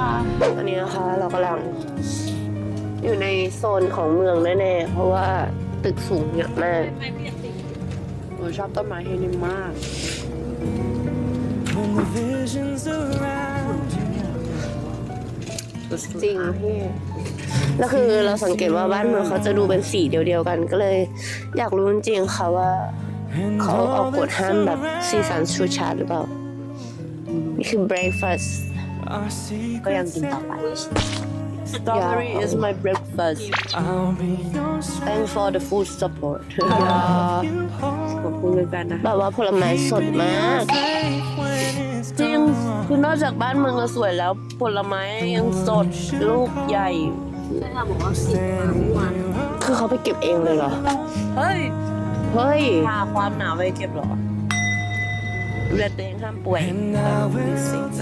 ค่ะตอนนี้นะคะเรากำลัง อยู่ในโซนของเมืองแน่ๆ เพราะว่าตึกสูงเยอะมากหนูชอบต้นไม้ที่นี่มาก When the visions around you จริงพี่แล้วคือเราสังเกตว่าบ้านเมืองเขาจะดูเป็นสีเดียวๆกัน ก็เลย อยากรู้จริงๆค่ะว่า and เขาออก all กฎ that's ห้ามแบบสีสัน around ชูชาดหรือเปล่านี่ คือ breakfast are ก็ยัง secrets กินต่อไป that Strawberry is my breakfast I'll be your Thanks for the food support you hold ขอบคุณด้วยกันนะแบบว่าผลไม้สดมาก faith when it's จริง gone คือนอกจากบ้านเมืองจะสวยแล้ว ผลไม้ยังสดลูกใหญ่ standing there คือเขาไปเก็บเองเลยเหรอ เฮ้ย เฮ้ยพาความหนาวไปเก็บเหรอ ดูแลตัวเองห้ามป่วย and I will take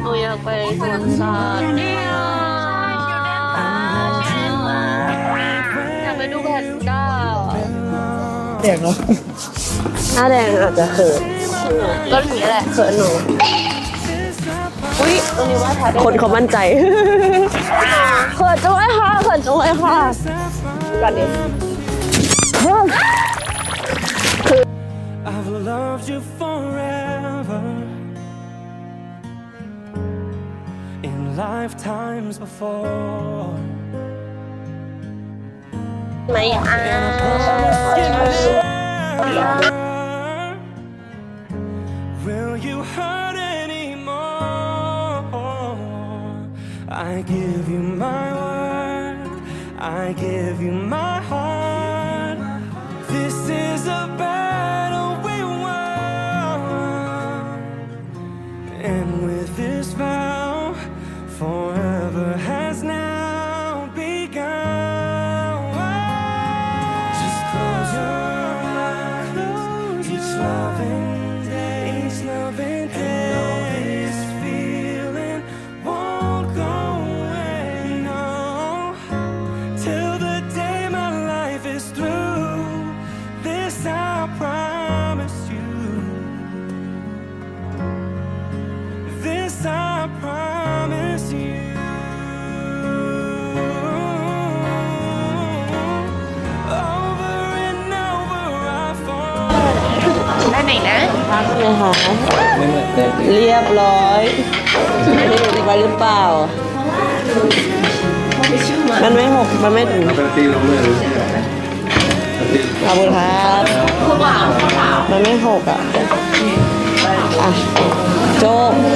หนูอยากไปสวนสัตว์เนี่ยอยากไปดูแพนด้าแดงเหรอหน้าแดงอาจจะเขินก็อย่างนี้แหละเขินหนูอุ้ยตรงนี้ว่าคนเขามั่นใจเขินจังเลยค่ะเขินจังเลยค่ะก่อนดิ I've loved you forever in lifetimes before. My eyes. Will you hurt anymore? I give you my word. I give you my heart. This is a bad. I promise you. Over and over I fall. ด้านไหนนะ พักเลยค่ะเรียบร้อยไม่ได้ดูดีไปหรือเปล่า มันไม่หกมันไม่ถึงเป็นตีลงเลยหรือขอบคุณครับมันไม่หกอะอะโจ๊กอยู่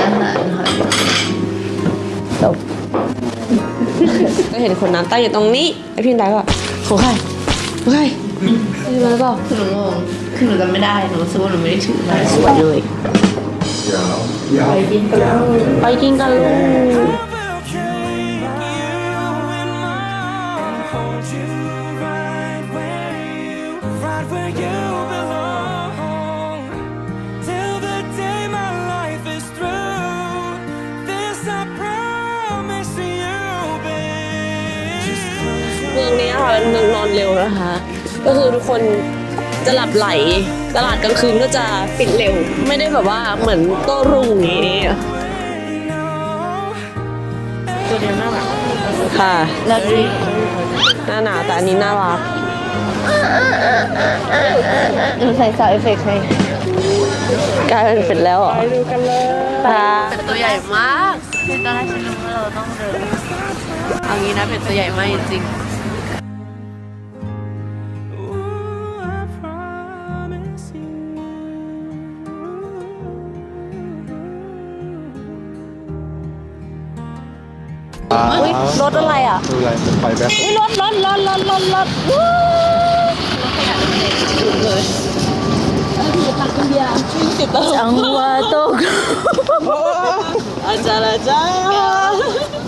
ร้านอาหารค่ะจบก็เห็นคนนั้นตั้งอยู่ตรงนี้ไอพี่นายก็ของใครของใครไม่รู้แล้วก็คือหนูงงคือหนูจำไม่ได้หนูรู้สึกว่าหนูไม่ได้ถือมาสวยเลยยาวยาวไปกินกันลูก I will carry you in my arms, hold you เมืองนี้ค่ะเป็นเมืองนอนเร็วนะคะ ก็คือทุกคนจะหลับไหล ตลาดกลางคืนก็จะปิดเร็ว ไม่ได้แบบว่าเหมือนโต้รุ่งอย่างนี้ตัวเดียวน่ารักค่ะแล้วดีหน้าหนาวแต่อันนี้น่ารักหนูใส่ซาวเอฟเฟกต์ให้กลายเป็นเป็ดแล้วเหรอไปดูกันเลยค่ะเป็ดตัวใหญ่มาก คือตอนแรกฉันนึกว่าเราต้องเดินเอางี้นะเป็ดตัวใหญ่มากจริง Ooh, I promise you. อุ้ยรถอะไรอะดูอะไรเป็นไฟแบ็คอุ้ยรถรถรถรถรถรถวู้จังหวะตกอาจารย์อา จารย์